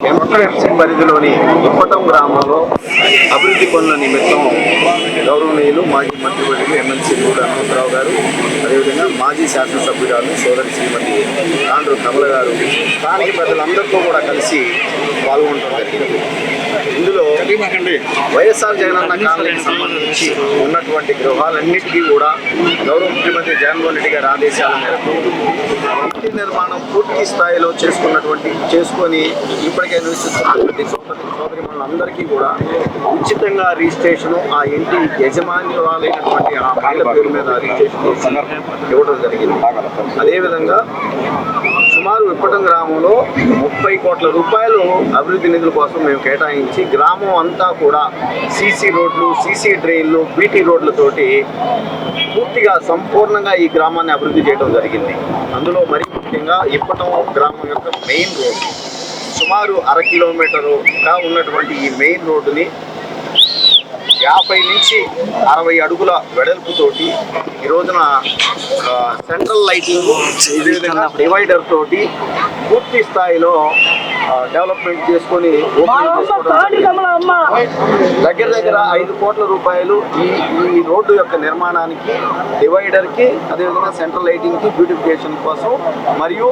MFC పరిధిలోని ఇప్పటం గ్రామంలో అభివృద్ధి పనుల నిమిత్తం గౌరవనీయులు మాజీ మంత్రివర్యులు ఎమ్మెల్సీ గూడ హనుమంతరావు గారు అదేవిధంగా మాజీ శాసనసభ్యురాలు సోదరి శ్రీమతి ఆంధ్ర కమల గారు స్థానిక ప్రజలందరితో కూడా కలిసి పాల్గొనడం జరిగింది. ఇందులో వైఎస్ఆర్ జగనన్న కాలనీకి సంబంధించి ఉన్నటువంటి గృహాలన్నిటికీ కూడా గౌరవ ముఖ్యమంత్రి జగన్మోహన్ రెడ్డి గారి ఆదేశాల మేరకు ఇంటి నిర్మాణం పూర్తి స్థాయిలో చేసుకున్నటువంటి చేసుకొని ఇప్పటికే నివసిస్తున్నటువంటి సోదరి సోదరి అందరికీ కూడా ఉచితంగా రిజిస్ట్రేషన్ ఆ ఇంటి యజమానురాలైనటువంటి ఆ మహిళ పేరు మీద రిజిస్ట్రేషన్ చేసి ఇవ్వడం జరిగింది. అదేవిధంగా సుమారు విప్పటం గ్రామంలో ముప్పై కోట్ల రూపాయలు అభివృద్ధి నిధుల కోసం మేము కేటాయించి గ్రామం అంతా కూడా సీసీ రోడ్లు సీసీ డ్రైన్లు బీటీ రోడ్లతోటి పూర్తిగా సంపూర్ణంగా ఈ గ్రామాన్ని అభివృద్ధి చేయడం జరిగింది. అందులో మరి ముఖ్యంగా ఇప్పటం గ్రామం యొక్క మెయిన్ రోడ్ సుమారు అర కిలోమీటరుగా ఉన్నటువంటి ఈ మెయిన్ రోడ్డుని యాభై నుంచి అరవై అడుగుల వెడల్పుతోటి ఈ రోజున సెంట్రల్ లైటింగ్ అదేవిధంగా డివైడర్ తోటి పూర్తి స్థాయిలో డెవలప్మెంట్ చేసుకొని. దగ్గర దగ్గర ఐదు కోట్ల రూపాయలు ఈ ఈ రోడ్డు యొక్క నిర్మాణానికి డివైడర్కి అదేవిధంగా సెంట్రల్ లైటింగ్కి బ్యూటిఫికేషన్ కోసం మరియు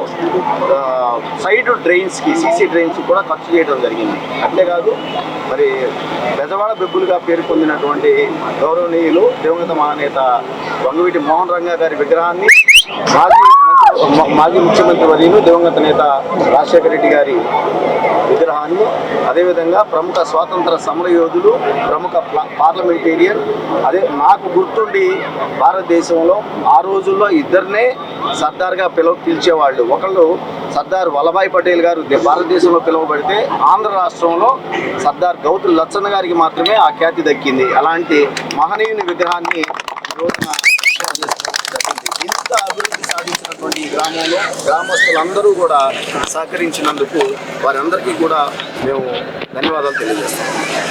సైడ్ డ్రైన్స్కి సీసీ డ్రైన్స్ కూడా ఖర్చు చేయడం జరిగింది అంతేకాదు మరి బెజవాడ బెబ్బులుగా పేరు పొందినటువంటి గౌరవనీయులు దివంగత మహానేత వంగవీటి మోహన్ రంగా గారి విగ్రహాన్ని మాజీ మా- మాజీ ముఖ్యమంత్రి వర్యులు దివంగత నేత రాజశేఖర రెడ్డి గారి విగ్రహాన్ని అదేవిధంగా ప్రముఖ స్వాతంత్ర సమర యోధులు ప్రముఖ పార్లమెంటేరియన్ అదే నాకు గుర్తుండి భారతదేశంలో ఆ రోజుల్లో ఇద్దరినే సర్దార్గా పిలవ పిలిచేవాళ్ళు. ఒకళ్ళు సర్దార్ వల్లభాయ్ పటేల్ గారు భారతదేశంలో పిలువబడితే ఆంధ్ర రాష్ట్రంలో సర్దార్ గౌతు లచ్చన్న గారికి మాత్రమే ఆ ఖ్యాతి దక్కింది. అలాంటి మహనీయుని విగ్రహాన్ని రోజున ఏర్పాటు చేసుకోవడం జరిగింది. ఇంత అభివృద్ధి సాధించినటువంటి ఈ గ్రామంలో గ్రామస్తులందరూ కూడా సహకరించినందుకు వారందరికీ కూడా మేము ధన్యవాదాలు తెలియజేస్తాం